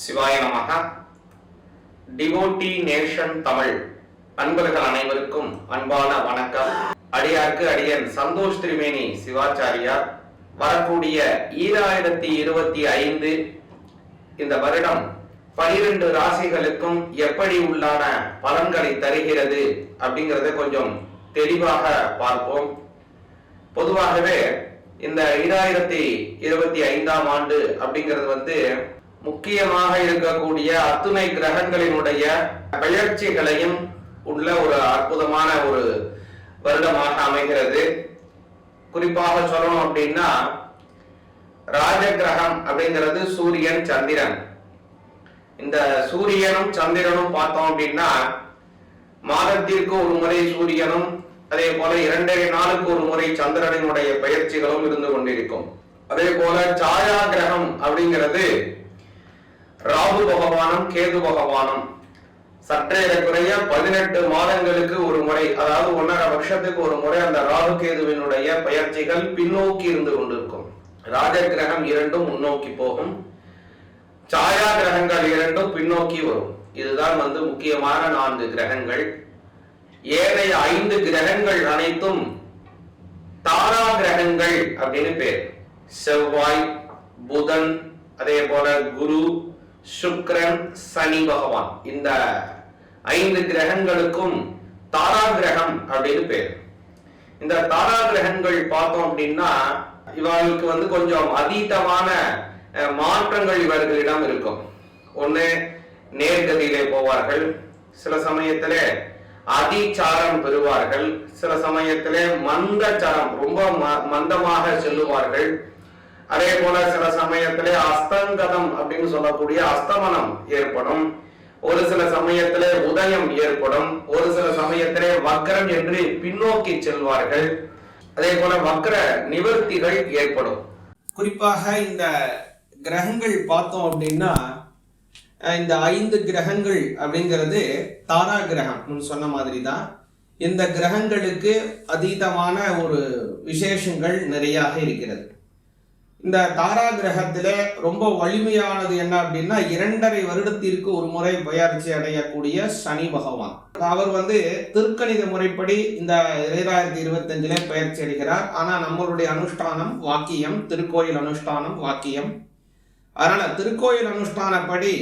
சிவாய நமக. Devotee nation Tamil. அன்பர்கள் அனைவருக்கும் அன்பான வணக்கம். அடியார்க்கு அடியன் சந்தோஷ் திரிவேணி சிவாச்சாரியார். வரக்கூடிய ஈராயிரத்தி இருபத்தி ஐந்து இந்த வருடம் பனிரெண்டு ராசிகளுக்கும் எப்படி உள்ளான பலன்களை தருகிறது அப்படிங்கறத கொஞ்சம் தெளிவாக பார்ப்போம். பொதுவாகவே இந்த ஈராயிரத்தி இருபத்தி ஐந்தாம் ஆண்டு அப்படிங்கிறது வந்து முக்கியமாக இருக்கக்கூடிய அத்துணை கிரகங்களினுடைய பெயர்ச்சிகளையும் உள்ள ஒரு அற்புதமான ஒரு வருடமாக அமைகிறது. குறிப்பாக சொல்லணும் அப்படின்னா ராஜ கிரகம் அப்படிங்கிறது சூரியன் சந்திரன். இந்த சூரியனும் சந்திரனும் பார்த்தோம் அப்படின்னா மாதத்திற்கு ஒரு முறை சூரியனும் அதே போல இரண்டரை நாளுக்கு ஒரு முறை சந்திரனினுடைய பயிற்சிகளும் இருந்து கொண்டிருக்கும். அதே போல சாயா கிரகம் அப்படிங்கிறது ராகு பகவானும் கேது பகவானும். குறைய பதினெட்டு மாதங்களுக்கு ஒரு முறை அதாவது ஒன்றரை வருஷத்துக்கு ஒரு முறை அந்த ராகு கேதுவினுடைய பயிற்சிகள் பின்னோக்கி இருந்து கொண்டிருக்கும். ராஜ கிரகம் இரண்டும் முன்னோக்கி போகும். சாயா கிரகங்கள் இரண்டும் பின்னோக்கி வரும். இதுதான் வந்து முக்கியமான நான்கு கிரகங்கள். ஏனைய ஐந்து கிரகங்கள் அனைத்தும் தாரா கிரகங்கள் அப்படின்னு பேர். செவ்வாய் புதன் அதே போல குரு சுக்ரன் சனி பகவான். இந்த ஐந்து கிரகங்களுக்கும் தாரா கிரகம் அப்படின்னு பேர். இந்த தாரா கிரகங்கள் பார்த்தோம் அப்படின்னா இவர்களுக்கு வந்து கொஞ்சம் அதீதமான அஹ், மாற்றங்கள் இவர்களிடம் இருக்கும். ஒண்ணு நேர்கதியிலே போவார்கள். சில சமயத்தில் அதிச்சாரம் பெறுவார்கள். சில சமயத்தில் மந்தச்சாரம் ரொம்ப ம- மந்தமாக செல்லுவார்கள். அதே போல சில சமயத்திலே அஸ்தங்கதம் அப்படின்னு சொல்லக்கூடிய அஸ்தமனம் ஏற்படும். ஒரு சில சமயத்திலே உதயம் ஏற்படும். ஒரு சில சமயத்திலே வக்ரம் என்று பின்னோக்கி செல்வார்கள். அதே போல வக்ர நிவர்த்திகள் ஏற்படும். குறிப்பாக இந்த கிரகங்கள் பார்த்தோம் அப்படின்னா இந்த ஐந்து கிரகங்கள் அப்படிங்கிறது தாரா கிரகம் சொன்ன மாதிரி தான் இந்த கிரகங்களுக்கு அதீதமான ஒரு விசேஷங்கள் நிறையாக இருக்கிறது. இந்த தாரா கிரகத்தில் ரொம்ப வலிமையானது என்ன அப்படின்னா இரண்டரை வருடத்திற்கு ஒரு முறை பயிற்சி அடையக்கூடிய சனி பகவான். அவர் வந்து திருக்கணித முறைப்படி இந்த இரண்டாயிரத்தி இருபத்தஞ்சிலே பயிற்சி அடைகிறார். ஆனால் நம்மளுடைய அனுஷ்டானம் வாக்கியம் திருக்கோயில் அனுஷ்டானம் வாக்கியம். அதனால் திருக்கோயில் அனுஷ்டானப்படி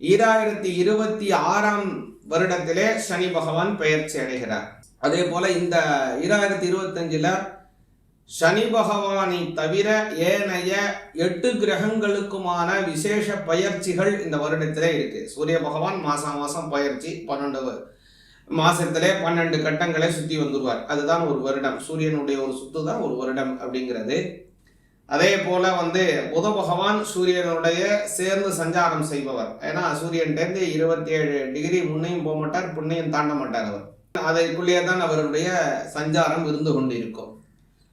ஈராயிரத்தி இருபத்தி ஆறாம் வருடத்திலே சனி பகவான் பெயர்ச்சி அடைகிறார். அதே போல் இந்த ஈராயிரத்தி இருபத்தஞ்சில் சனி பகவானை தவிர ஏனைய எட்டு கிரகங்களுக்குமான விசேஷ பயிற்சிகள் இந்த வருடத்திலே இருக்கு. சூரிய பகவான் மாசம் மாசம் பயிற்சி பன்னெண்டு மாசத்திலே பன்னெண்டு கட்டங்களை சுத்தி வந்துடுவார் அதுதான் ஒரு வருடம். சூரியனுடைய ஒரு சுத்து தான் ஒரு வருடம் அப்படிங்கிறது. அதே போல வந்து புத பகவான் சூரியனுடைய சேர்ந்து சஞ்சாரம் செய்பவர். ஏன்னா சூரியன்டேருந்து இருபத்தி ஏழு டிகிரி முன்னையும் போக மாட்டார் புண்ணையும் தாண்ட மாட்டார் அவர். அதற்குள்ளேயே தான் அவருடைய சஞ்சாரம் இருந்து கொண்டு இருக்கும்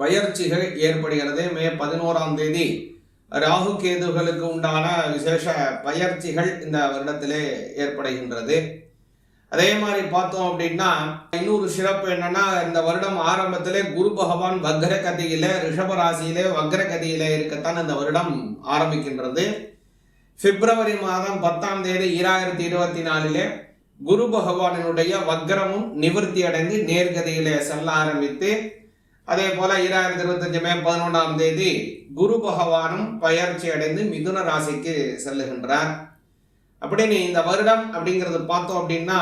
பயிற்சிகள் ஏற்படுகிறது. மே பதினோராம் தேதி ராகு கேதுகளுக்கு உண்டான விசேஷ பயிற்சிகள் இந்த வருடத்திலே ஏற்படுகின்றது. அதே மாதிரி பார்த்தோம் அப்படின்னா இன்னொரு சிறப்பு என்னன்னா இந்த வருடம் ஆரம்பத்திலே குரு பகவான் வக்ர கதியில ரிஷப ராசியிலே வக்ர கதியில இருக்கத்தான் இந்த வருடம் ஆரம்பிக்கின்றது. பிப்ரவரி மாதம் பத்தாம் தேதி ஈராயிரத்தி இருபத்தி நாலிலே குரு பகவானினுடைய வக்ரமும் நிவர்த்தி அடைந்து நேர்கதியிலே செல்ல ஆரம்பித்து அதே போல ஈராயிரத்தி இருபத்தஞ்சு மே பதினொன்றாம் தேதி குரு பகவானும் பயிற்சி அடைந்து மிதுன ராசிக்கு செல்லுகின்றார். அப்படின்னு இந்த வருடம் அப்படிங்கிறது பார்த்தோம் அப்படின்னா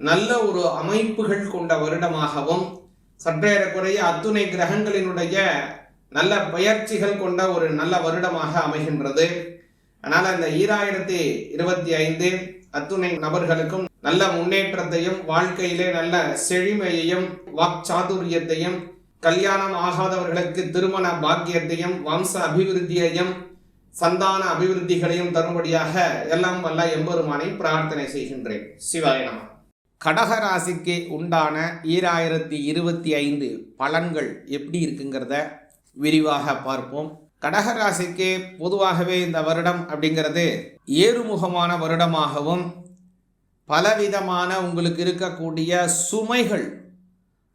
நல்ல ஒரு அமைப்புகள் கொண்ட வருடமாகவும் சற்றேறக்குறைய அத்துணை கிரகங்களினுடைய நல்ல பயிற்சிகள் கொண்ட ஒரு நல்ல வருடமாக அமைகின்றது. அதனால் இந்த ஈராயிரத்தி இருபத்தி ஐந்து அத்துணை நபர்களுக்கும் நல்ல முன்னேற்றத்தையும் வாழ்க்கையிலே நல்ல செழுமையையும் வாக்சாதுரியத்தையும் கல்யாணம் ஆகாதவர்களுக்கு திருமண பாக்கியத்தையும் வம்ச அபிவிருத்தியையும் சந்தான அபிவிருத்திகளையும் தரும்படியாக எல்லாம் வல்ல எம்பெருமானை பிரார்த்தனை செய்கின்றேன். சிவாய நம. கடகராசிக்கு உண்டான ஈராயிரத்தி இருபத்தி ஐந்து பலன்கள் எப்படி இருக்குங்கிறத விரிவாக பார்ப்போம். கடகராசிக்கு பொதுவாகவே இந்த வருடம் அப்படிங்கிறது ஏறுமுகமான வருடமாகவும் பலவிதமான உங்களுக்கு இருக்கக்கூடிய சுமைகள்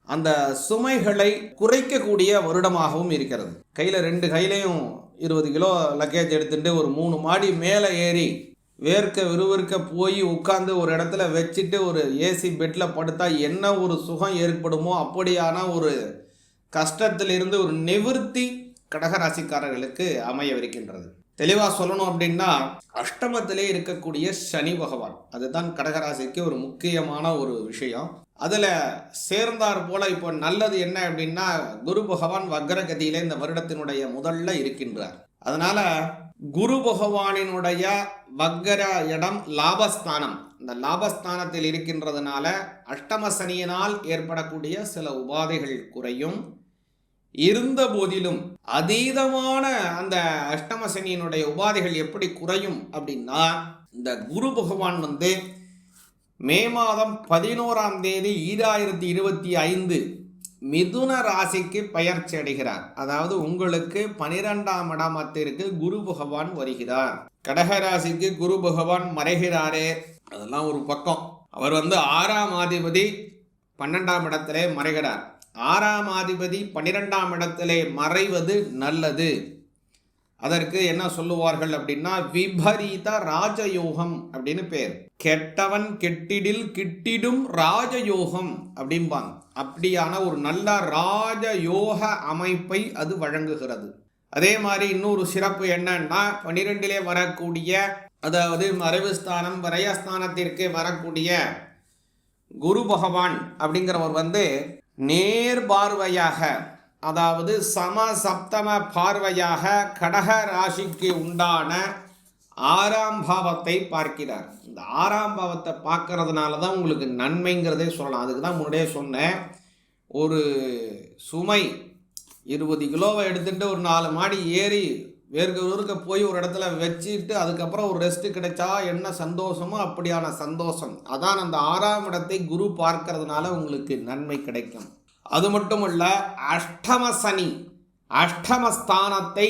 அந்த சுமைகளை குறைக்கக்கூடிய வருடமாகவும் இருக்கிறது. கையில் ரெண்டு கையிலையும் இருபது கிலோ லக்கேஜ் எடுத்துட்டு ஒரு மூணு மாடி மேலே ஏறி வேர்க்க விறுவிற்க போய் உட்காந்து ஒரு இடத்துல வச்சுட்டு ஒரு ஏசி பெட்டில் படுத்தா என்ன ஒரு சுகம் ஏற்படுமோ அப்படியான ஒரு கஷ்டத்திலிருந்து ஒரு நிவர்த்தி கடகராசிக்காரர்களுக்கு அமையவிருக்கின்றது. தெளிவாக சொல்லணும் அப்படின்னா அஷ்டமத்திலே இருக்கக்கூடிய சனி பகவான் அதுதான் கடகராசிக்கு ஒரு முக்கியமான ஒரு விஷயம். அதில் சேர்ந்தார் போல இப்போ நல்லது என்ன அப்படின்னா குரு பகவான் வக்ரகதியில இந்த வருடத்தினுடைய முதல்ல இருக்கின்றார். அதனால குரு பகவானினுடைய வக்கர இடம் லாபஸ்தானம். இந்த லாபஸ்தானத்தில் இருக்கின்றதுனால அஷ்டம சனியினால் ஏற்படக்கூடிய சில உபாதைகள் குறையும். இருந்த போதிலும் அதீதமான அந்த அஷ்டம சனியினுடைய உபாதைகள் எப்படி குறையும் அப்படின்னா இந்த குரு பகவான் வந்து மே மாதம் பதினோராம் தேதி ஈராயிரத்தி இருபத்தி ஐந்து மிதுன ராசிக்கு பயிற்சி அடைகிறார். அதாவது உங்களுக்கு பனிரெண்டாம் இடமத்திற்கு குரு பகவான் வருகிறார். கடக ராசிக்கு குரு பகவான் மறைகிறாரே. அதெல்லாம் ஒரு பக்கம். அவர் வந்து ஆறாம் அதிபதி பன்னெண்டாம் இடத்திலே மறைகிறார். ஆறாம் அதிபதி பன்னிரெண்டாம் இடத்திலே மறைவது நல்லது. அதற்கு என்ன சொல்லுவார்கள் அப்படின்னா விபரீத ராஜயோகம் அப்படின்னு பேர். கெட்டவன் கெட்டிடில் கிட்டிடும் ராஜயோகம் அப்படிம்பாங்க. அப்படியான ஒரு நல்ல ராஜயோக அமைப்பை அது வழங்குகிறது. அதே மாதிரி இன்னொரு சிறப்பு என்னன்னா பன்னிரெண்டிலே வரக்கூடிய அதாவது மறைவுஸ்தானம் வரையஸ்தானத்திற்கு விரயஸ்தானத்திற்கு வரக்கூடிய குரு பகவான் அப்படிங்கிறவர் வந்து நேர் பார்வையாக அதாவது சம சப்தம பார்வையாக கடக ராசிக்கு உண்டான ஆறாம் பாவத்தை பார்க்கிறார். இந்த ஆறாம் பாவத்தை பார்க்கறதுனால தான் உங்களுக்கு நன்மைங்கிறதே சொல்லலாம். அதுக்கு தான் முன்னாடியே சொன்னேன். ஒரு சுமை இருபது கிலோவை எடுத்துகிட்டு ஒரு நாலு மாடி ஏறி வேறு ஊருக்கு போய் ஒரு இடத்துல வச்சுட்டு அதுக்கப்புறம் ஒரு ரெஸ்ட்டு கிடைச்சா என்ன சந்தோஷமோ அப்படியான சந்தோஷம். அதான் அந்த ஆறாம் இடத்தை குரு பார்க்கறதுனால உங்களுக்கு நன்மை கிடைக்கும். அது மட்டும் இல்ல அஷ்டம சனி அஷ்டமஸ்தானத்தை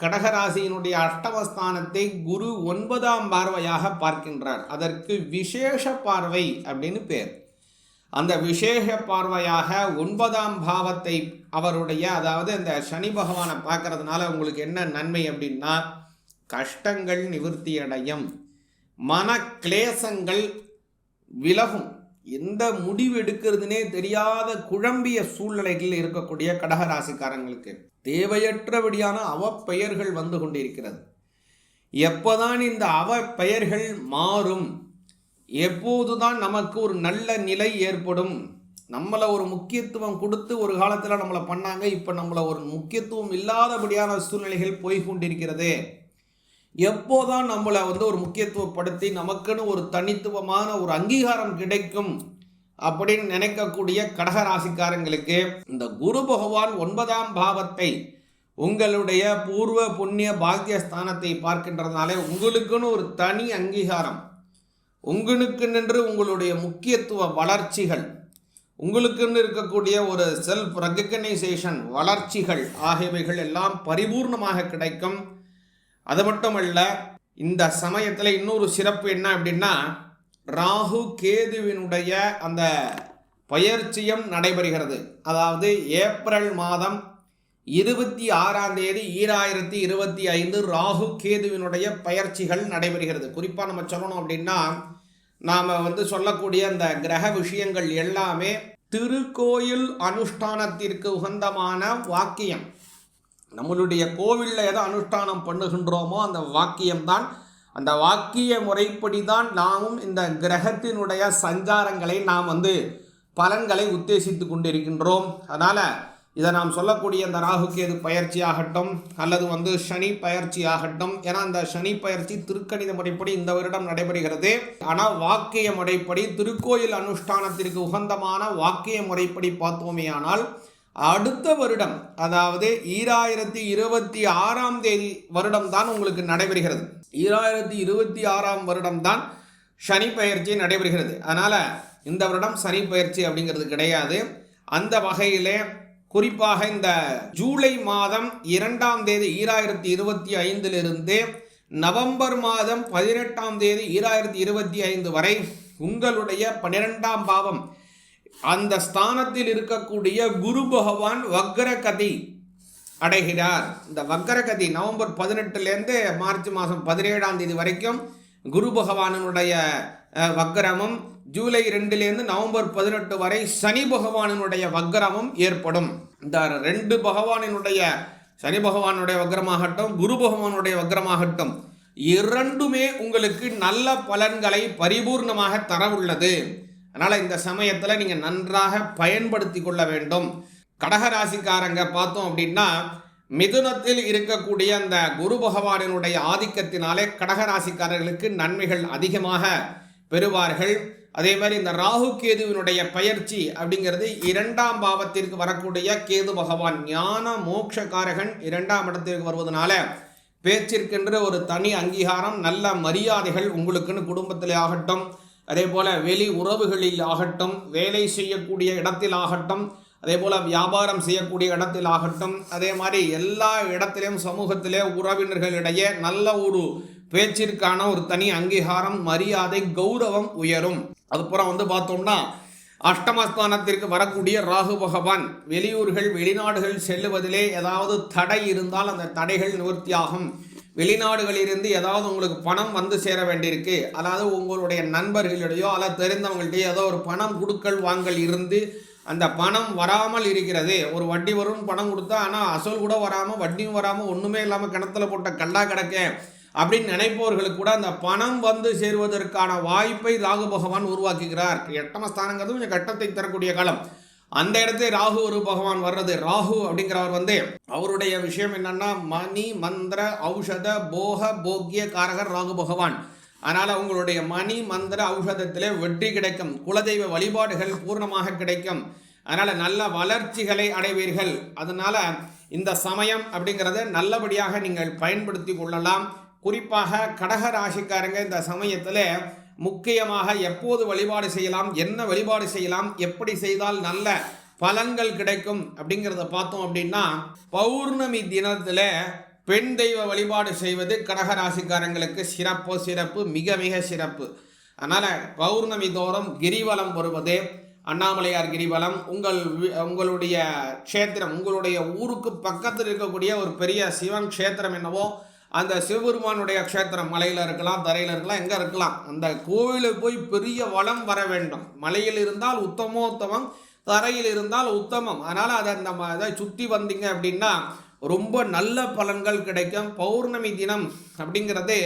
கடகராசியினுடைய அஷ்டமஸ்தானத்தை குரு ஒன்பதாம் பார்வையாக பார்க்கின்றார். அதற்கு விசேஷ பார்வை அப்படின்னு பேர். அந்த விசேஷ பார்வையாக ஒன்பதாம் பாவத்தை அவருடைய அதாவது அந்த சனி பகவானை பார்க்கறதுனால உங்களுக்கு என்ன நன்மை அப்படின்னா கஷ்டங்கள் நிவர்த்தி அடையும் மன கிளேசங்கள் விலகும். எந்த முடிவு எடுக்கிறதுனே தெரியாத குழம்பிய சூழ்நிலைகளில் இருக்கக்கூடிய கடகராசிக்காரங்களுக்கு தேவையற்றபடியான அவப்பெயர்கள் வந்து கொண்டிருக்கிறது. எப்போதான் இந்த அவப்பெயர்கள் மாறும் எப்போதுதான் நமக்கு ஒரு நல்ல நிலை ஏற்படும். நம்மளை ஒரு முக்கியத்துவம் கொடுத்து ஒரு காலத்தில் நம்மளை பண்ணாங்க இப்போ நம்மளை ஒரு முக்கியத்துவம் இல்லாதபடியான சூழ்நிலைகள் போய் கொண்டிருக்கிறது. எப்போதான் நம்மளை வந்து ஒரு முக்கியத்துவப்படுத்தி நமக்குன்னு ஒரு தனித்துவமான ஒரு அங்கீகாரம் கிடைக்கும் அப்படின்னு நினைக்கக்கூடிய கடகராசிக்காரங்களுக்கு இந்த குரு பகவான் ஒன்பதாம் பாவத்தை உங்களுடைய பூர்வ புண்ணிய பாக்கியஸ்தானத்தை பார்க்கின்றதுனாலே உங்களுக்குன்னு ஒரு தனி அங்கீகாரம். உங்களுக்கு நின்று உங்களுடைய முக்கியத்துவ வளர்ச்சிகள் உங்களுக்குன்னு இருக்கக்கூடிய ஒரு செல்ஃப் ரெக்கக்னைசேஷன் வளர்ச்சிகள் ஆகியவைகள் எல்லாம் பரிபூர்ணமாக கிடைக்கும். அது மட்டும் அல்ல இந்த சமயத்தில் இன்னொரு சிறப்பு என்ன அப்படின்னா ராகு கேதுவினுடைய அந்த பயிற்சியும் நடைபெறுகிறது. அதாவது ஏப்ரல் மாதம் இருபத்தி ஆறாம் தேதி ஈராயிரத்தி இருபத்தி ஐந்து ராகு கேதுவினுடைய பயிற்சிகள் நடைபெறுகிறது. குறிப்பாக நம்ம சொல்லணும் அப்படின்னா நாம் வந்து சொல்லக்கூடிய அந்த கிரக விஷயங்கள் எல்லாமே திருக்கோயில் அனுஷ்டானத்திற்கு உகந்தமான வாக்கியம். நம்மளுடைய கோவிலில் எதை அனுஷ்டானம் பண்ணுகின்றோமோ அந்த வாக்கியம்தான். அந்த வாக்கிய முறைப்படி தான் நாமும் இந்த கிரகத்தினுடைய சஞ்சாரங்களை நாம் வந்து பலன்களை உத்தேசித்து கொண்டிருக்கின்றோம். அதனால் இதை நாம் சொல்லக்கூடிய இந்த ராகுகேது பயிற்சி ஆகட்டும் அல்லது வந்து சனி பயிற்சி ஆகட்டும் ஏன்னா அந்த சனி பயிற்சி திருக்கணித முறைப்படி இந்த வருடம் நடைபெறுகிறது. ஆனால் வாக்கிய முறைப்படி திருக்கோயில் அனுஷ்டானத்திற்கு உகந்தமான வாக்கிய முறைப்படி பார்த்தோமே ஆனால் அடுத்த வருடம் அதாவது ஈராயிரத்தி இருபத்தி ஆறாம் தேதி வருடம் தான் உங்களுக்கு நடைபெறுகிறது. ஈராயிரத்தி இருபத்தி ஆறாம் வருடம் தான் சனி பயிற்சி நடைபெறுகிறது. அதனால் இந்த வருடம் சனி பயிற்சி அப்படிங்கிறது கிடையாது. அந்த வகையிலே குறிப்பாக இந்த ஜூலை மாதம் இரண்டாம் தேதி ஈராயிரத்தி இருபத்தி ஐந்திலிருந்து நவம்பர் மாதம் பதினெட்டாம் தேதி ஈராயிரத்தி இருபத்தி ஐந்து வரை உங்களுடைய பன்னிரெண்டாம் பாவம் அந்த ஸ்தானத்தில் இருக்கக்கூடிய குரு பகவான் வக்ரகதி அடைகிறார். இந்த வக்ரகதி நவம்பர் பதினெட்டுலேருந்து மார்ச் மாதம் பதினேழாம் தேதி வரைக்கும் குரு பகவானினுடைய வக்ரமும் ஜூலை ரெண்டுலேருந்து நவம்பர் பதினெட்டு வரை சனி பகவானினுடைய வக்ரமும் ஏற்படும். இந்த ரெண்டு பகவானினுடைய சனி பகவானுடைய வக்ரமாகட்டும் குரு பகவானுடைய வக்ரமாகட்டும் இரண்டுமே உங்களுக்கு நல்ல பலன்களை பரிபூர்ணமாக தர உள்ளது. அதனால் இந்த சமயத்தில் நீங்கள் நன்றாக பயன்படுத்தி கொள்ள வேண்டும். கடகராசிக்காரங்க பார்த்தோம் அப்படின்னா மிதுனத்தில் இருக்கக்கூடிய அந்த குரு பகவானினுடைய ஆதிக்கத்தினாலே கடகராசிக்காரர்களுக்கு நன்மைகள் அதிகமாக பெறுவார்கள். அதே மாதிரி இந்த ராகு கேதுவினுடைய பயிற்சி அப்படிங்கிறது இரண்டாம் பாவத்திற்கு வரக்கூடிய கேது பகவான் ஞான மோட்சக்காரகன் இரண்டாம் இடத்திற்கு வருவதனால பேச்சிற்கென்று ஒரு தனி அங்கீகாரம் நல்ல மரியாதைகள் உங்களுக்குன்னு குடும்பத்தில் ஆகட்டும். அதே போல் வெளி உறவுகளில் ஆகட்டும் வேலை செய்யக்கூடிய இடத்தில் ஆகட்டும் அதே போல் வியாபாரம் செய்யக்கூடிய இடத்தில் ஆகட்டும் அதே மாதிரி எல்லா இடத்திலையும் சமூகத்திலே உறவினர்களிடையே நல்ல ஒரு பேச்சிற்கான ஒரு தனி அங்கீகாரம் மரியாதை கௌரவம் உயரும். அதுப்புறம் வந்து பார்த்தோம்னா அஷ்டமஸ்தானத்திற்கு வரக்கூடிய ராகு பகவான் வெளியூர்கள் வெளிநாடுகள் செல்லுவதிலே ஏதாவது தடை இருந்தால் அந்த தடைகள் நிவர்த்தியாகும். வெளிநாடுகளிலிருந்து ஏதாவது உங்களுக்கு பணம் வந்து சேர வேண்டியிருக்கு. அதாவது உங்களுடைய நண்பர்களிடையோ அல்லது தெரிந்தவங்கள்டையோ ஏதோ ஒரு பணம் கொடுக்கல் வாங்கல் இருந்து அந்த பணம் வராமல் இருக்கிறது. ஒரு வட்டி வரும் பணம் கொடுத்தா ஆனால் அசல் கூட வராமல் வட்டியும் வராமல் ஒன்றுமே இல்லாமல் கிணத்துல போட்ட கல்லா கிடக்க. அப்படின்னு நினைப்பவர்களுக்கு கூட அந்த பணம் வந்து சேருவதற்கான வாய்ப்பை ராகு பகவான் உருவாக்குகிறார். எட்டம ஸ்தானங்கிறது கொஞ்சம் கட்டத்தை தரக்கூடிய காலம். அந்த இடத்துல ராகு ஒரு பகவான் வர்றது. ராகு அப்படிங்கிறவர் வந்து அவருடைய விஷயம் என்னன்னா மணி மந்திர ஔஷத போக போக்கிய காரகர் ராகு பகவான். அதனால் உங்களுடைய மணி மந்திர ஔஷதத்திலே வெற்றி கிடைக்கும். குலதெய்வ வழிபாடுகள் பூர்ணமாக கிடைக்கும். அதனால் நல்ல வளர்ச்சிகளை அடைவீர்கள். அதனால் இந்த சமயம் அப்படிங்கிறத நல்லபடியாக நீங்கள் பயன்படுத்தி கொள்ளலாம். குறிப்பாக கடக ராசிக்காரங்க இந்த சமயத்தில் முக்கியமாக எப்போது வழிபாடு செய்யலாம் என்ன வழிபாடு செய்யலாம் எப்படி செய்தால் நல்ல பலன்கள் கிடைக்கும் அப்படிங்கிறத பார்த்தோம் அப்படின்னா பௌர்ணமி தினத்தில் பெண் தெய்வ வழிபாடு செய்வது கடகராசிக்காரங்களுக்கு சிறப்பு சிறப்பு மிக மிக சிறப்பு. அதனால் பௌர்ணமி தோறும் கிரிவலம் வருவது அண்ணாமலையார் கிரிவலம் உங்கள் உங்களுடைய க்ஷேத்திரம் உங்களுடைய ஊருக்கு பக்கத்தில் இருக்கக்கூடிய ஒரு பெரிய சிவன் க்ஷேத்திரம் என்னவோ அந்த சிவபெருமானுடைய க்ஷேத்திரம் மலையில் இருக்கலாம் தரையில் இருக்கலாம் எங்கே இருக்கலாம். அந்த கோவிலை போய் பெரிய வளம் வர வேண்டும். மலையில் இருந்தால் உத்தமோத்தமம் தரையில் இருந்தால் உத்தமம். அதனால் அதை அந்த அதை சுற்றி வந்தீங்க அப்படின்னா ரொம்ப நல்ல பலன்கள் கிடைக்கும். பௌர்ணமி தினம் அப்படிங்கிறது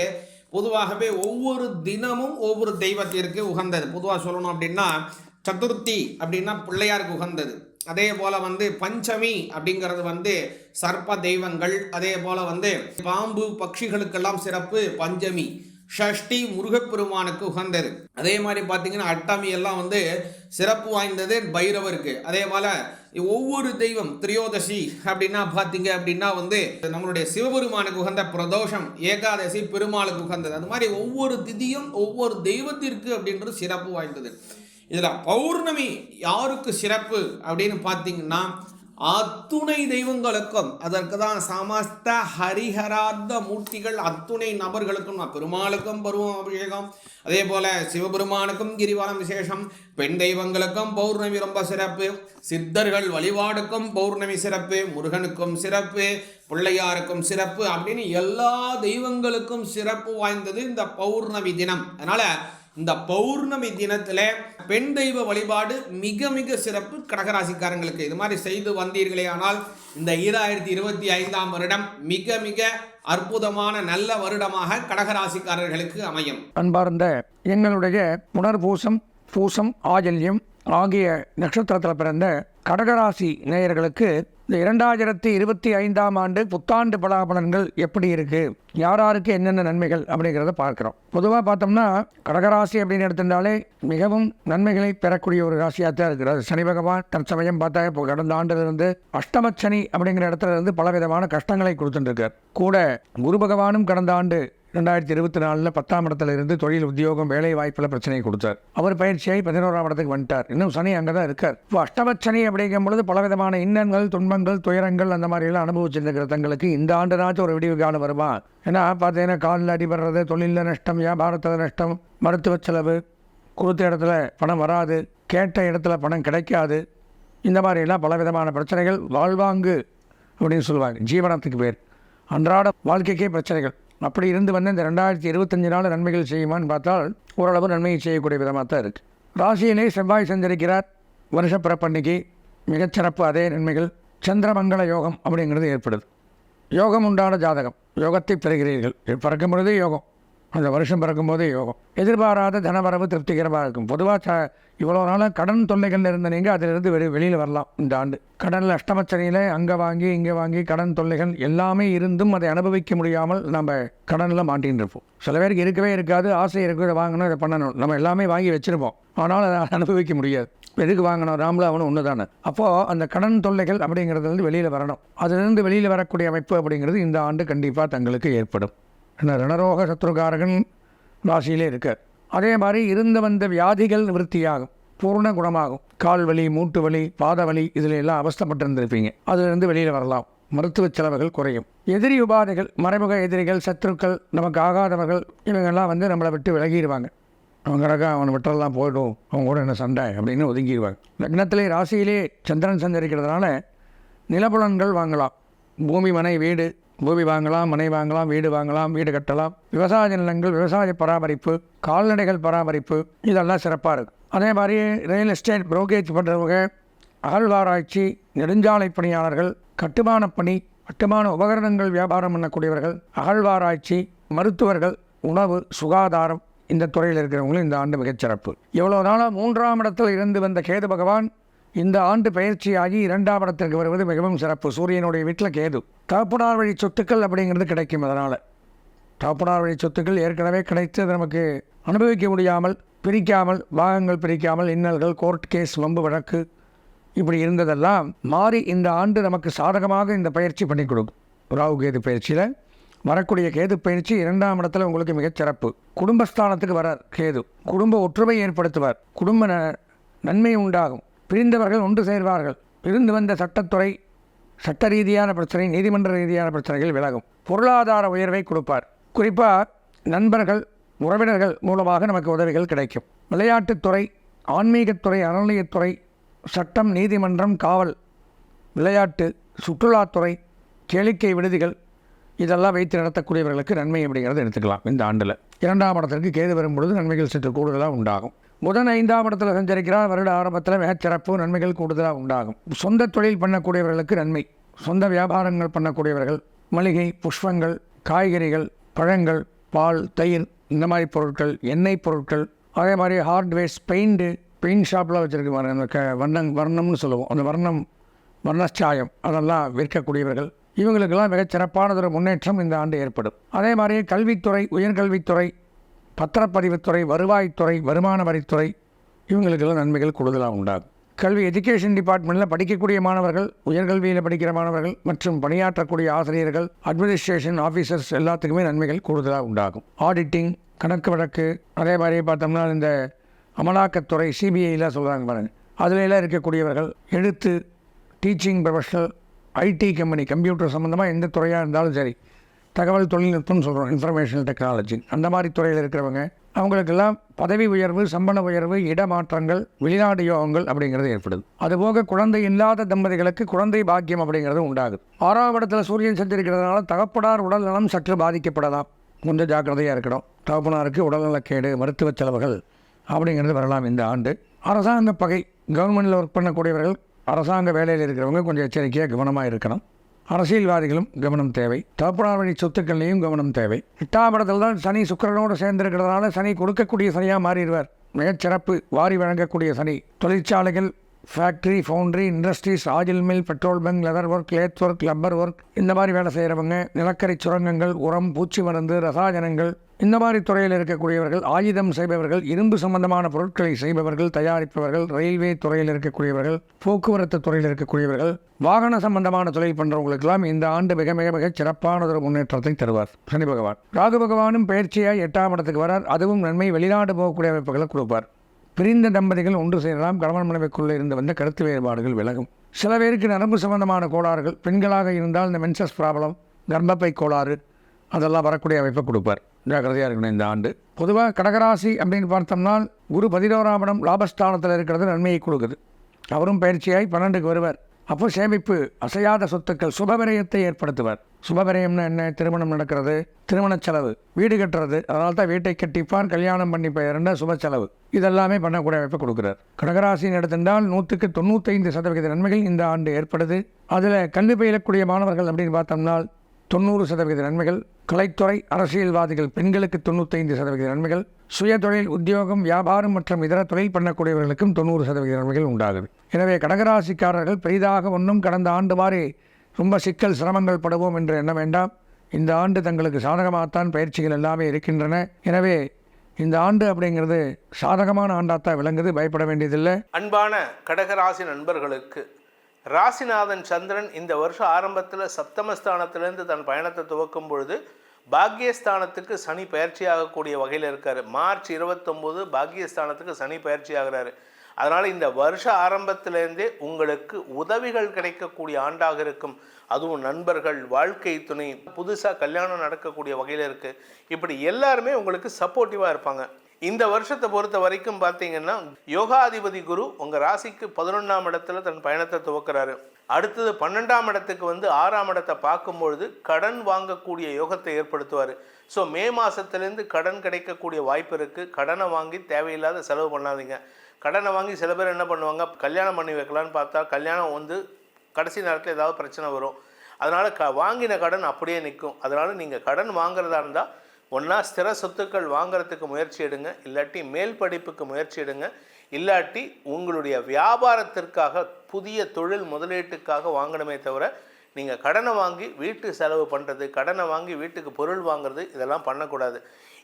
பொதுவாகவே ஒவ்வொரு தினமும் ஒவ்வொரு தெய்வத்திற்கு உகந்தது. பொதுவாக சொல்லணும் அப்படின்னா சதுர்த்தி அப்படின்னா பிள்ளையாருக்கு உகந்தது. அதே போல் வந்து பஞ்சமி அப்படிங்கிறது வந்து சர்ப்ப தெய்வங்கள் அதே போல் வந்து பாம்பு பட்சிகளுக்கெல்லாம் சிறப்பு பஞ்சமி. ஷஷ்டி முருகப்பெருமானுக்கு உகந்தது. அதே மாதிரி பார்த்தீங்கன்னா அட்டமி எல்லாம் வந்து சிறப்பு வாய்ந்தது பைரவருக்கு. அதே போல் ஒவ்வொரு தெய்வம் திரியோதசி அப்படின்னா பார்த்தீங்க அப்படின்னா வந்து நம்மளுடைய சிவபெருமானுக்கு உகந்த பிரதோஷம் ஏகாதசி பெருமாளுக்கு உகந்தது. அது மாதிரி ஒவ்வொரு திதியும் ஒவ்வொரு தெய்வத்திற்கு அப்படின்றது சிறப்பு வாய்ந்தது. இதில் பௌர்ணமி யாருக்கு சிறப்பு அப்படின்னு பார்த்தீங்கன்னா அத்துணை தெய்வங்களுக்கும் அதற்கு தான் சமஸ்த ஹரிஹரார்த்த மூர்த்திகள் அத்துணை நபர்களுக்கும் பெருமாளுக்கும் பருவம் அபிஷேகம் அதே போல சிவபெருமானுக்கும் கிரிவலம் விசேஷம் பெண் தெய்வங்களுக்கும் பௌர்ணமி ரொம்ப சிறப்பு சித்தர்கள் வழிபாடுக்கும் பௌர்ணமி சிறப்பு முருகனுக்கும் சிறப்பு பிள்ளையாருக்கும் சிறப்பு அப்படின்னு எல்லா தெய்வங்களுக்கும் சிறப்பு வாய்ந்தது இந்த பௌர்ணமி தினம். அதனால இந்த பௌர்ணமி தினத்தில் பெண் தெய்வ வழிபாடு மிக மிக சிறப்பு கடகராசிக்காரங்களுக்கு. இது மாதிரி செய்து வந்தீர்களே ஆனால் இந்த ஈராயிரத்தி இருபத்தி ஐந்தாம் வருடம் மிக மிக அற்புதமான நல்ல வருடமாக கடகராசிக்காரர்களுக்கு அமையும். அன்பார்ந்த எங்களுடைய புனர்பூசம் பூசம் ஆஜல்யம் ஆகிய நட்சத்திரத்தில் பிறந்த கடகராசி நேயர்களுக்கு இந்த இரண்டாயிரத்தி இருபத்தி ஐந்தாம் ஆண்டு புத்தாண்டு பலாபலன்கள் எப்படி இருக்குது யார் யாருக்கு என்னென்ன நன்மைகள் அப்படிங்கிறத பார்க்குறோம். பொதுவாக பார்த்தோம்னா கடகராசி அப்படின்னு எடுத்திருந்தாலே மிகவும் நன்மைகளை பெறக்கூடிய ஒரு ராசியாக தான் இருக்கிறது. சனி பகவான் தற்சமயம் பார்த்தா இப்போ கடந்த ஆண்டிலிருந்து அஷ்டமச்சனி அப்படிங்கிற இடத்துல இருந்து பலவிதமான கஷ்டங்களை கொடுத்துட்டுருக்கார் கூட குரு பகவானும் கடந்த ஆண்டு ரெண்டாயிரத்தி இருபத்தி நாலில் பத்தாம் இடத்துல இருந்து தொழில் உத்தியோகம் வேலை வாய்ப்பில் பிரச்சனையை கொடுத்தார். அவர் பயிற்சியாகி பதினோராம் இடத்துக்கு வந்துட்டார். இன்னும் சனி அங்கே தான் இருக்கார். இப்போ அஷ்டமச்சனி அப்படிங்கும் பொழுது பலவிதமான இன்னங்கள் துன்பங்கள் துயரங்கள் அந்த மாதிரிலாம் அனுபவிச்சிருக்கிற தங்களுக்கு இந்த ஆண்டுனாச்சும் ஒரு விடிவு காலம் வருமா? ஏன்னா பார்த்தீங்கன்னா காலில் அடிபடுறது தொழிலில் நஷ்டம் வியாபாரத்தில் நஷ்டம் மருத்துவ செலவு கொடுத்த இடத்துல பணம் வராது கேட்ட இடத்துல பணம் கிடைக்காது இந்த மாதிரிலாம் பலவிதமான பிரச்சனைகள் வாழ்வாங்கு அப்படின்னு சொல்லுவாங்க. ஜீவனத்துக்கு பேர். அன்றாட வாழ்க்கைக்கே பிரச்சனைகள். அப்படி இருந்து வந்து இந்த ரெண்டாயிரத்தி இருபத்தஞ்சு நாள் நன்மைகள் செய்யுமான்னு பார்த்தால் ஓரளவு நன்மையை செய்யக்கூடிய விதமாக தான் இருக்குது ராசியினை செவ்வாய் சஞ்சரிக்கிறார். வருஷப்பிறப்பன்னைக்கு மிகச்சிறப்பு அதே நன்மைகள். சந்திரமங்கல யோகம் அப்படிங்கிறது ஏற்படுது. யோகம் உண்டான ஜாதகம். யோகத்தை பெறுகிறீர்கள். பிறக்கும் பொழுதே யோகம். அந்த வருஷம் பிறக்கும்போதே யோகம் எதிர்பாராத தனவரவு திருப்திகரமாக இருக்கும். பொதுவாக ச இவ்வளோ நாளாக கடன் தொல்லைகள் இருந்த நீங்கள் அதிலிருந்து வெளி வெளியில் வரலாம் இந்த ஆண்டு. கடனில் அஷ்டமச்சனையில் அங்கே வாங்கி இங்கே வாங்கி கடன் தொல்லைகள் எல்லாமே இருந்தும் அதை அனுபவிக்க முடியாமல் நம்ம கடனில் மாட்டின்னு இருப்போம். சில பேருக்கு இருக்கவே இருக்காது ஆசை இருக்குது இதை வாங்கணும் இதை பண்ணணும். நம்ம எல்லாமே வாங்கி வச்சுருப்போம். ஆனால் அதை அனுபவிக்க முடியாது. எதுக்கு வாங்கணும்? ராம்லாவனும் ஒன்று தானே. அப்போது அந்த கடன் தொல்லைகள் அப்படிங்கிறதுலேருந்து வெளியில் வரணும். அதிலிருந்து வெளியில் வரக்கூடிய அமைப்பு அப்படிங்கிறது இந்த ஆண்டு கண்டிப்பாக தங்களுக்கு ஏற்படும். இந்த ரணரோக சத்ருகாரகன் ராசியிலே இருக்கார். அதே மாதிரி இருந்து வந்த வியாதிகள் நிவர்த்தியாகும் பூர்ண குணமாகும். கால் வலி மூட்டு வலி பாத வலி இதில் எல்லாம் அவஸ்தைப்பட்டு இருந்திருப்பீங்க அதிலிருந்து வெளியில் வரலாம். மருத்துவ செலவுகள் குறையும். எதிரி உபாதைகள் மறைமுக எதிரிகள் சத்துருக்கள் நமக்கு ஆகாதவர்கள் இவங்கெல்லாம் வந்து நம்மளை விட்டு விலகிடுவாங்க அவங்க கிடக்கா அவனை விட்டுறலாம் போய்டும். அவங்க கூட என்ன சண்டை அப்படின்னு ஒதுங்கிடுவாங்க லக்னத்திலே ராசியிலே சந்திரன் சந்தரிக்கிறதுனால நிலப்புலன்கள் வாங்கலாம். பூமி மனை வீடு பூமி வாங்கலாம் மனை வாங்கலாம் வீடு வாங்கலாம் வீடு கட்டலாம். விவசாய நிலங்கள் விவசாய பராமரிப்பு கால்நடைகள் பராமரிப்பு இதெல்லாம் சிறப்பாக இருக்கும் அதே மாதிரி ரியல் எஸ்டேட் புரோக்கேஜ் பண்ணுறவங்க அகழ்வாராய்ச்சி நெடுஞ்சாலை பணியாளர்கள் கட்டுமான பணி கட்டுமான உபகரணங்கள் வியாபாரம் பண்ணக்கூடியவர்கள் அகழ்வாராய்ச்சி மருத்துவர்கள் உணவு சுகாதாரம் இந்த துறையில் இருக்கிறவங்களும் இந்த ஆண்டு மிகச்சிறப்பு. இவ்வளோ நாளாக மூன்றாம் இடத்தில் இருந்து வந்த கேது பகவான் இந்த ஆண்டு பயிற்சியாகி இரண்டாம் இடத்திற்கு வருவது மிகவும் சிறப்பு. சூரியனுடைய வீட்டில் கேது. தகப்பனார் வழி சொத்துக்கள் அப்படிங்கிறது கிடைக்கும் அதனால். தகப்பனார் வழி சொத்துக்கள் ஏற்கனவே கிடைத்து அது நமக்கு அனுபவிக்க முடியாமல் பிரிக்காமல் பாகங்கள் பிரிக்காமல் இன்னல்கள் கோர்ட் கேஸ் வம்பு வழக்கு இப்படி இருந்ததெல்லாம் மாறி இந்த ஆண்டு நமக்கு சாதகமாக இந்த பயிற்சி பண்ணி கொடுக்கும் ராகு கேது பயிற்சியில் வரக்கூடிய கேது பயிற்சி இரண்டாம் இடத்துல உங்களுக்கு மிகச் சிறப்பு. குடும்பஸ்தானத்துக்கு வரார் கேது. குடும்ப ஒற்றுமை ஏற்படுத்துவார். குடும்ப நன்மை உண்டாகும். பிரிந்தவர்கள் ஒன்று சேர்வார்கள். இருந்து வந்த சட்டத்துறை சட்ட ரீதியான பிரச்சனை நீதிமன்ற ரீதியான பிரச்சனைகள் விலகும். பொருளாதார உயர்வை கொடுப்பார். குறிப்பாக நண்பர்கள் உறவினர்கள் மூலமாக நமக்கு உதவிகள் கிடைக்கும். விளையாட்டுத்துறை ஆன்மீகத்துறை அறநிலையத்துறை சட்டம் நீதிமன்றம் காவல் விளையாட்டு சுற்றுலாத்துறை கேளிக்கை விடுதிகள் இதெல்லாம் வைத்து நடத்தக்கூடியவர்களுக்கு நன்மை அப்படிங்கிறத எடுத்துக்கலாம் இந்த ஆண்டில். இரண்டாம் இடத்திற்கு கேது வரும் பொழுது நன்மைகள் சற்று கூடுதலாக உண்டாகும். புதன் ஐந்தாம் இடத்துல சஞ்சரிக்கிறார். வருட ஆரம்பத்தில் மிகச்சிறப்பு நன்மைகள் கூடுதலாக உண்டாகும். சொந்த தொழில் பண்ணக்கூடியவர்களுக்கு நன்மை. சொந்த வியாபாரங்கள் பண்ணக்கூடியவர்கள் மளிகை புஷ்பங்கள் காய்கறிகள் பழங்கள் பால் தயிர் இந்த மாதிரி பொருட்கள் எண்ணெய் பொருட்கள் அதே மாதிரி ஹார்ட்வேர்ஸ் பெயிண்ட்டு பெயிண்ட் ஷாப்லாம் வச்சுருக்கு பாருங்க. அந்த க வர்ணம் வர்ணம்னு சொல்லுவோம். அந்த வர்ணம் வர்ணச்சாயம் அதெல்லாம் விற்கக்கூடியவர்கள். இவங்களுக்கெல்லாம் மிகச் சிறப்பானதொரு முன்னேற்றம் இந்த ஆண்டு ஏற்படும். அதே மாதிரி கல்வித்துறை உயர்கல்வித்துறை பத்திரப்பதிவுத்துறை வருவாய்த்துறை வருமான வரித்துறை இவங்களுக்கெல்லாம் நன்மைகள் கூடுதலாக உண்டாகும். கல்வி எஜுகேஷன் டிபார்ட்மெண்ட்டில் படிக்கக்கூடிய மாணவர்கள் உயர்கல்வியில் படிக்கிற மாணவர்கள் மற்றும் பணியாற்றக்கூடிய ஆசிரியர்கள் அட்மினிஸ்ட்ரேஷன் ஆஃபீஸர்ஸ் எல்லாத்துக்குமே நன்மைகள் கூடுதலாக உண்டாகும். ஆடிட்டிங் கணக்கு வழக்கு அதே மாதிரி பார்த்தோம்னா இந்த அமலாக்கத்துறை சிபிஐலாம் சொல்கிறாங்க பாருங்க. அதிலெல்லாம் இருக்கக்கூடியவர்கள் எழுத்து teaching professional IT company computer சம்மந்தமாக எந்த துறையாக இருந்தாலும் சரி தகவல் தொழில்நுட்பம்னு சொல்கிறோம் இன்ஃபர்மேஷனல் டெக்னாலஜி அந்த மாதிரி துறையில் இருக்கிறவங்க அவங்களுக்கெல்லாம் பதவி உயர்வு சம்பள உயர்வு இடமாற்றங்கள் வெளிநாடு யோகங்கள் அப்படிங்கிறது ஏற்படுது. அதுபோக குழந்தை இல்லாத தம்பதிகளுக்கு குழந்தை பாக்கியம் அப்படிங்கிறது உண்டாகுது. ஆறாம் இடத்துல சூரியன் செஞ்சிருக்கிறதுனால தகப்படார் உடல் நலம் சற்று பாதிக்கப்படலாம். கொஞ்சம் ஜாக்கிரதையாக இருக்கணும். தகப்பனாருக்கு உடல்நலக்கேடு மருத்துவ செலவுகள் அப்படிங்கிறது வரலாம் இந்த ஆண்டு. அரசாங்க பகை கவர்மெண்ட்டில் ஒர்க் பண்ணக்கூடியவர்கள் அரசாங்க வேலையில் இருக்கிறவங்க கொஞ்சம் எச்சரிக்கையாக கவனமாக இருக்கணும். அரசியல்வாதிகளும் கவனம் தேவை. தகப்பனார் வழி சொத்துக்கள்லையும் கவனம் தேவை. எட்டாம் இடத்துல தான் சனி சுக்கிரனோடு சேர்ந்திருக்கிறதுனால சனி கொடுக்கக்கூடிய சனியாக மாறிடுவார். மிகச்சிறப்பு. வாரி வழங்கக்கூடிய சனி. தொழிற்சாலைகள் factory foundry industries oil mill petrol bunk leather work lathe work rubber work இந்த மாதிரி வேலை செய்கிறவங்க நிலக்கரி சுரங்கங்கள் உரம் பூச்சி மருந்து ரசாயனங்கள் இந்த மாதிரி துறையில் இருக்கக்கூடியவர்கள் ஆயுதம் செய்பவர்கள் இரும்பு சம்பந்தமான பொருட்களை செய்பவர்கள் தயாரிப்பவர்கள் ரயில்வே துறையில் இருக்கக்கூடியவர்கள் போக்குவரத்து துறையில் இருக்கக்கூடியவர்கள் வாகன சம்பந்தமான தொழில் பண்ணுறவங்களுக்கெல்லாம் இந்த ஆண்டு மிக மிக மிக சிறப்பானதொரு முன்னேற்றத்தை தருவார். சனி பகவான். ராகு பகவானும் பயிற்சியாக எட்டாம் இடத்துக்கு வரார். அதுவும் நன்மை வெளிநாடு போகக்கூடிய அமைப்புகளை கொடுப்பார். பிரிந்த தம்பதிகள் ஒன்று சேரலாம். கணவன் மனைவிக்குள்ளே இருந்து வந்த கருத்து வேறுபாடுகள் விலகும். சில பேருக்கு நரம்பு சம்பந்தமான கோளாறுகள். பெண்களாக இருந்தால் இந்த மென்சஸ் ப்ராப்ளம் கர்ப்பப்பை கோளாறு அதெல்லாம் வரக்கூடிய அமைப்பை கொடுப்பார். ஜாக்கிரதையாக இருக்கணும் இந்த ஆண்டு. பொதுவாக கடகராசி அப்படின்னு பார்த்தோம்னா குரு பதினோராம் லாபஸ்தானத்தில் இருக்கிறது நன்மையை கொடுக்குது. அவரும் பயிற்சியாய் பன்னெண்டுக்கு வருவார். அப்போ சேமிப்பு அசையாத சொத்துக்கள் சுபவிரயத்தை ஏற்படுத்துவார். சுபவிரயம்னா என்ன? திருமணம் நடக்கிறது திருமணச் செலவு. வீடு கட்டுறது அதனால தான் வீட்டை கட்டிப்பான் கல்யாணம் பண்ணி பெயர்ந்த சுப செலவு. இதெல்லாமே பண்ணக்கூடிய வாய்ப்பை கொடுக்குறார். கடகராசின்னு எடுத்திருந்தால் நூற்றுக்கு தொண்ணூத்தைந்து சதவிகித நன்மைகள் இந்த ஆண்டு ஏற்படுது. அதில் கல்வி பயிலக்கூடிய மாணவர்கள் அப்படின்னு பார்த்தோம்னா தொண்ணூறு சதவீத நன்மைகள் கலைத்துறை அரசியல்வாதிகள் பெண்களுக்கு தொண்ணூத்தைந்து சதவீத நன்மைகள் சுயதொழில் உத்தியோகம் வியாபாரம் மற்றும் இதர தொழில் பண்ணக்கூடியவர்களுக்கும் தொண்ணூறு சதவீத நன்மைகள் உண்டாகுது. எனவே கடகராசிக்காரர்கள் பெரிதாக ஒன்றும் கடந்த ஆண்டு மாதிரி ரொம்ப சிக்கல் சிரமங்கள் படுவோம் என்று எண்ண வேண்டாம். இந்த ஆண்டு தங்களுக்கு சாதகமாகத்தான் பயிற்சிகள் எல்லாமே இருக்கின்றன. எனவே இந்த ஆண்டு அப்படிங்கிறது சாதகமான ஆண்டாத்தான் விளங்குது பயப்பட வேண்டியதில்லை. அன்பான கடகராசி நண்பர்களுக்கு ராசிநாதன் சந்திரன் இந்த வருஷம் ஆரம்பத்தில் சப்தமஸ்தானத்திலேருந்து தன் பயணத்தை துவக்கும் பொழுது பாக்கியஸ்தானத்துக்கு சனி பயிற்சி ஆகக்கூடிய வகையில் இருக்கார். மார்ச் இருபத்தொம்போது பாக்கியஸ்தானத்துக்கு சனி பயிற்சி ஆகிறாரு அதனால் இந்த வருஷ ஆரம்பத்திலேருந்தே உங்களுக்கு உதவிகள் கிடைக்கக்கூடிய ஆண்டாக இருக்கும். அதுவும் நண்பர்கள் வாழ்க்கை துணை புதுசாக கல்யாணம் நடக்கக்கூடிய வகையில் இருக்குது இப்படி எல்லாருமே உங்களுக்கு சப்போர்ட்டிவாக இருப்பாங்க. இந்த வருஷத்தை பொறுத்த வரைக்கும் பார்த்தீங்கன்னா யோகாதிபதி குரு உங்கள் ராசிக்கு பதினொன்றாம் இடத்துல தன் பயணத்தை துவக்கிறாரு. அடுத்தது பன்னெண்டாம் இடத்துக்கு வந்து ஆறாம் இடத்தை பார்க்கும்பொழுது கடன் வாங்கக்கூடிய யோகத்தை ஏற்படுத்துவார். ஸோ மே மாதத்துலேருந்து கடன் கிடைக்கக்கூடிய வாய்ப்பு இருக்குது கடனை வாங்கி தேவையில்லாத செலவு பண்ணாதீங்க. கடனை வாங்கி சில பேர் என்ன பண்ணுவாங்க? கல்யாணம் பண்ணி வைக்கலான்னு பார்த்தா கல்யாணம் வந்து கடைசி நேரத்தில் ஏதாவது பிரச்சனை வரும். அதனால் க வாங்கின கடன் அப்படியே நிற்கும் அதனால் நீங்கள் கடன் வாங்குறதா இருந்தால் ஒன்றா ஸ்திர சொத்துக்கள் வாங்குறதுக்கு முயற்சி எடுங்க இல்லாட்டி மேல் படிப்புக்கு முயற்சி எடுங்க இல்லாட்டி உங்களுடைய வியாபாரத்திற்காக புதிய தொழில் முதலீட்டுக்காக வாங்கணுமே தவிர நீங்கள் கடனை வாங்கி வீட்டு செலவு பண்ணுறது கடனை வாங்கி வீட்டுக்கு பொருள் வாங்குறது இதெல்லாம் பண்ணக்கூடாது.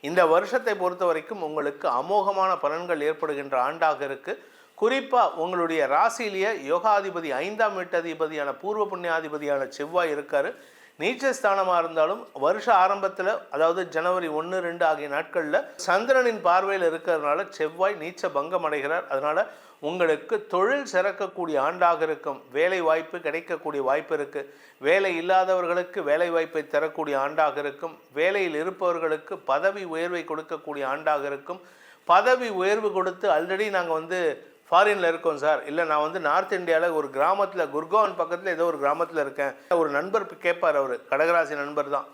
இந்த வருஷத்தை பொறுத்த வரைக்கும் உங்களுக்கு அமோகமான பலன்கள் ஏற்படுகின்ற ஆண்டாக இருக்குது குறிப்பாக உங்களுடைய ராசியிலேயே யோகாதிபதி ஐந்தாம் வீட்டதிபதியான பூர்வ புண்ணியாதிபதியான செவ்வாய் இருக்கார். நீச்சஸ்தானமாக இருந்தாலும் வருஷ ஆரம்பத்தில் அதாவது ஜனவரி ஒன்று ரெண்டு ஆகிய நாட்களில் சந்திரனின் பார்வையில் இருக்கிறதுனால செவ்வாய் நீச்ச பங்கம் அடைகிறார். அதனால் உங்களுக்கு தொழில் சிறக்கக்கூடிய ஆண்டாக இருக்கும். வேலை வாய்ப்பு கிடைக்கக்கூடிய வாய்ப்பு இருக்குது வேலை இல்லாதவர்களுக்கு வேலை வாய்ப்பை தரக்கூடிய ஆண்டாக இருக்கும். வேலையில் இருப்பவர்களுக்கு பதவி உயர்வை கொடுக்கக்கூடிய ஆண்டாக இருக்கும். பதவி உயர்வு கொடுத்து ஆல்ரெடி நாங்கள் வந்து ஃபாரினில் இருக்கோம் சார் இல்லை நான் வந்து நார்த் இந்தியாவில் ஒரு கிராமத்தில் குர்கான் பக்கத்தில் ஏதோ ஒரு கிராமத்தில் இருக்கேன். ஒரு நண்பர் கேட்பார் அவர். கடகராசி நண்பர் தான்.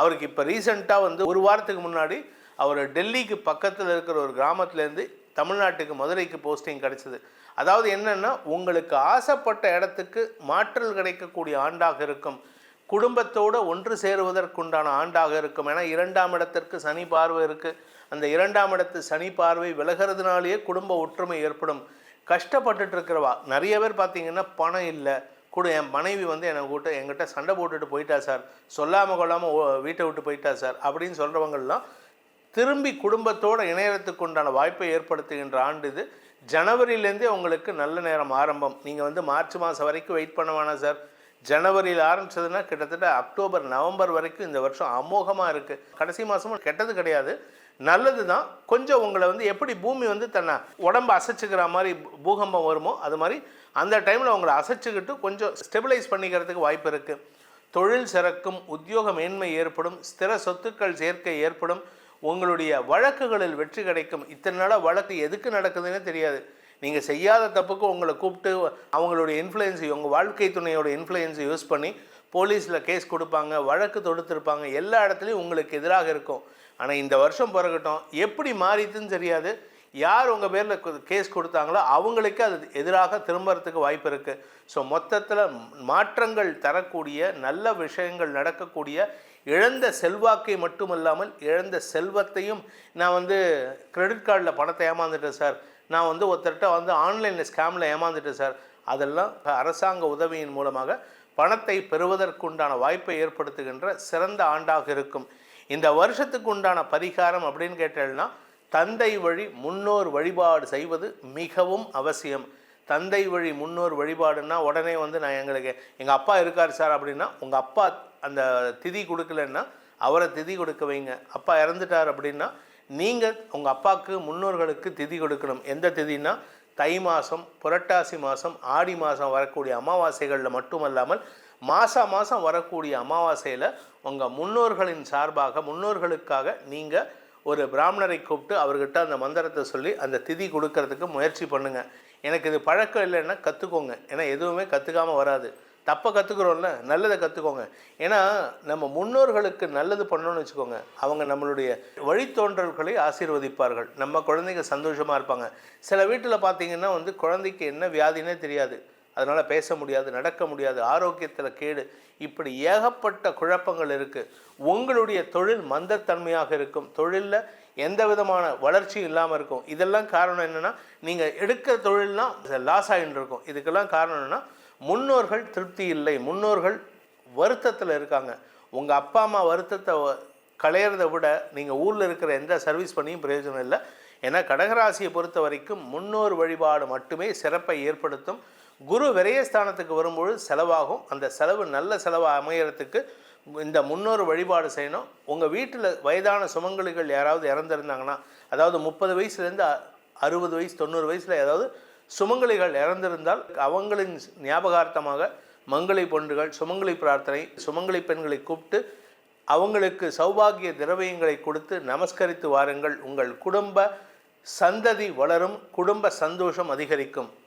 அவருக்கு இப்போ ரீசெண்டாக வந்து ஒரு வாரத்துக்கு முன்னாடி அவர் டெல்லிக்கு பக்கத்தில் இருக்கிற ஒரு கிராமத்துலேருந்து தமிழ்நாட்டுக்கு மதுரைக்கு போஸ்டிங் கிடச்சிது. அதாவது என்னென்னா உங்களுக்கு ஆசைப்பட்ட இடத்துக்கு மாற்றல் கிடைக்கக்கூடிய ஆண்டாக இருக்கும். குடும்பத்தோடு ஒன்று சேருவதற்குண்டான ஆண்டாக இருக்கும். ஏன்னா இரண்டாம் இடத்திற்கு சனி பார்வை இருக்குது அந்த இரண்டாம் இடத்து சனி பார்வை விலகிறதுனாலேயே குடும்ப ஒற்றுமை ஏற்படும். கஷ்டப்பட்டுட்டு இருக்கிறவா நிறைய பேர் பார்த்தீங்கன்னா பணம் இல்லை. கூட என் மனைவி வந்து எனக்கு கூட்ட என்கிட்ட சண்டை போட்டுட்டு போயிட்டா சார். சொல்லாமல் கொள்ளாமல் வீட்டை விட்டு போயிட்டா சார். அப்படின்னு சொல்கிறவங்கெல்லாம் திரும்பி குடும்பத்தோடு இணையறதுக்கு உண்டான வாய்ப்பை ஏற்படுத்துகின்ற ஆண்டு இது. ஜனவரியிலேருந்தே உங்களுக்கு நல்ல நேரம் ஆரம்பம். நீங்கள் வந்து மார்ச் மாதம் வரைக்கும் வெயிட் பண்ண வேணாம் சார். ஜனவரியில் ஆரம்பிச்சதுன்னா கிட்டத்தட்ட அக்டோபர் நவம்பர் வரைக்கும் இந்த வருஷம் அமோகமாக இருக்குது கடைசி மாதமும் கெட்டது கிடையாது. நல்லது தான் கொஞ்சம் உங்களை வந்து எப்படி பூமி வந்து தன்னை உடம்பு அசைச்சிக்கிற மாதிரி பூகம்பம் வருமோ அது மாதிரி அந்த டைமில் உங்களை அசைச்சிக்கிட்டு கொஞ்சம் ஸ்டெபிலைஸ் பண்ணிக்கிறதுக்கு வாய்ப்பு இருக்குது தொழில் சிறக்கும் உத்தியோக மேன்மை ஏற்படும் ஸ்திர சொத்துக்கள் சேர்க்கை ஏற்படும் உங்களுடைய வழக்குகளில் வெற்றி கிடைக்கும். இத்தனை நாளாக வழக்கு எதுக்கு நடக்குதுன்னே தெரியாது. நீங்கள் செய்யாத தப்புக்கு உங்களை கூப்பிட்டு அவங்களுடைய இன்ஃப்ளூயன்ஸை உங்கள் வாழ்க்கை துணையோட இன்ஃப்ளூயன்ஸை யூஸ் பண்ணி போலீஸில் கேஸ் கொடுப்பாங்க வழக்கு தொடுத்திருப்பாங்க எல்லா இடத்துலையும் உங்களுக்கு எதிராக இருக்கும். ஆனால் இந்த வருஷம் பிறகட்டும் எப்படி மாறிதுன்னு தெரியாது. யார் உங்கள் பேரில் கேஸ் கொடுத்தாங்களோ அவங்களுக்கு அது எதிராக திரும்புறதுக்கு வாய்ப்பு இருக்குது ஸோ மொத்தத்தில் மாற்றங்கள் தரக்கூடிய நல்ல விஷயங்கள் நடக்கக்கூடிய இழந்த செல்வாக்கை மட்டுமல்லாமல் இழந்த செல்வத்தையும் நான் வந்து கிரெடிட் கார்டில் பணத்தை ஏமாந்துட்டேன் சார். நான் வந்து ஒருத்தர்கிட்ட வந்து ஆன்லைனில் ஸ்கேமில் ஏமாந்துட்டேன் சார். அதெல்லாம் அரசாங்க உதவியின் மூலமாக பணத்தை பெறுவதற்குண்டான வாய்ப்பை ஏற்படுத்துகின்ற சிறந்த ஆண்டாக இருக்கும். இந்த வருஷத்துக்கு உண்டான பரிகாரம் அப்படின்னு கேட்டேன்னா தந்தை வழி முன்னோர் வழிபாடு செய்வது மிகவும் அவசியம். தந்தை வழி முன்னோர் வழிபாடுன்னா உடனே வந்து நான் எங்களுக்கு எங்கள் அப்பா இருக்கார் சார் அப்படின்னா உங்கள் அப்பா அந்த திதி கொடுக்கலன்னா அவரை திதி கொடுக்க வைங்க. அப்பா இறந்துட்டார் அப்படின்னா நீங்கள் உங்கள் அப்பாவுக்கு முன்னோர்களுக்கு திதி கொடுக்கணும். எந்த திதினா தை மாதம் புரட்டாசி மாதம் ஆடி மாதம் வரக்கூடிய அமாவாசைகளில் மட்டுமல்லாமல் மாதம் மாதம் வரக்கூடிய அமாவாசையில் உங்கள் முன்னோர்களின் சார்பாக முன்னோர்களுக்காக நீங்கள் ஒரு பிராமணரை கூப்பிட்டு அவர்கிட்ட அந்த மந்திரத்தை சொல்லி அந்த திதி கொடுக்கறதுக்கு முயற்சி பண்ணுங்கள் எனக்கு இது பழக்கம் இல்லைன்னா கற்றுக்கோங்க ஏன்னா எதுவுமே கற்றுக்காமல் வராது. தப்பை கற்றுக்குறோம்ல நல்லதை கற்றுக்கோங்க ஏன்னா நம்ம முன்னோர்களுக்கு நல்லது பண்ணணும்னு வச்சுக்கோங்க. அவங்க நம்மளுடைய வழித்தோன்றல்களை ஆசீர்வதிப்பார்கள். நம்ம குழந்தைங்க சந்தோஷமாக இருப்பாங்க. சில வீட்டில் பார்த்தீங்கன்னா வந்து குழந்தைக்கு என்ன வியாதினே தெரியாது. அதனால் பேச முடியாது நடக்க முடியாது ஆரோக்கியத்தில் கேடு. இப்படி ஏகப்பட்ட குழப்பங்கள் இருக்குது உங்களுடைய தொழில் மந்தத்தன்மையாக இருக்கும். தொழிலில் எந்த விதமான வளர்ச்சியும் இல்லாமல் இருக்கும். இதெல்லாம் காரணம் என்னென்னா நீங்கள் எடுக்கிற தொழில்லாம் லாஸ் ஆகிட்டு இருக்கும். இதுக்கெல்லாம் காரணம் என்னென்னா முன்னோர்கள் திருப்தி இல்லை. முன்னோர்கள் வருத்தத்தில் இருக்காங்க. உங்கள் அப்பா அம்மா வருத்தத்தை களையிறத விட நீங்கள் ஊரில் இருக்கிற எந்த சர்வீஸ் பண்ணியும் பிரயோஜனம் இல்லை. ஏன்னா கடகராசியை பொறுத்த வரைக்கும் முன்னோர் வழிபாடு மட்டுமே சிறப்பை ஏற்படுத்தும். குரு விரயஸ்தானத்துக்கு வரும்பொழுது செலவாகும். அந்த செலவு நல்ல செலவாக அமையறதுக்கு இந்த முன்னோர் வழிபாடு செய்யணும். உங்கள் வீட்டில் வயதான சுமங்கலிகள் யாராவது இறந்துருந்தாங்கன்னா அதாவது முப்பது வயசுலேருந்து அறுபது வயசு தொண்ணூறு வயசில் ஏதாவது சுமங்கலிகள் இறந்திருந்தால் அவங்களின் ஞாபகார்த்தமாக மங்களை பொண்டுகள் சுமங்கலி பிரார்த்தனை சுமங்கலி பெண்களை கூப்பிட்டு அவங்களுக்கு சௌபாகிய திரவியங்களை கொடுத்து நமஸ்கரித்து வாருங்கள். உங்கள் குடும்ப சந்ததி வளரும் குடும்ப சந்தோஷம் அதிகரிக்கும்.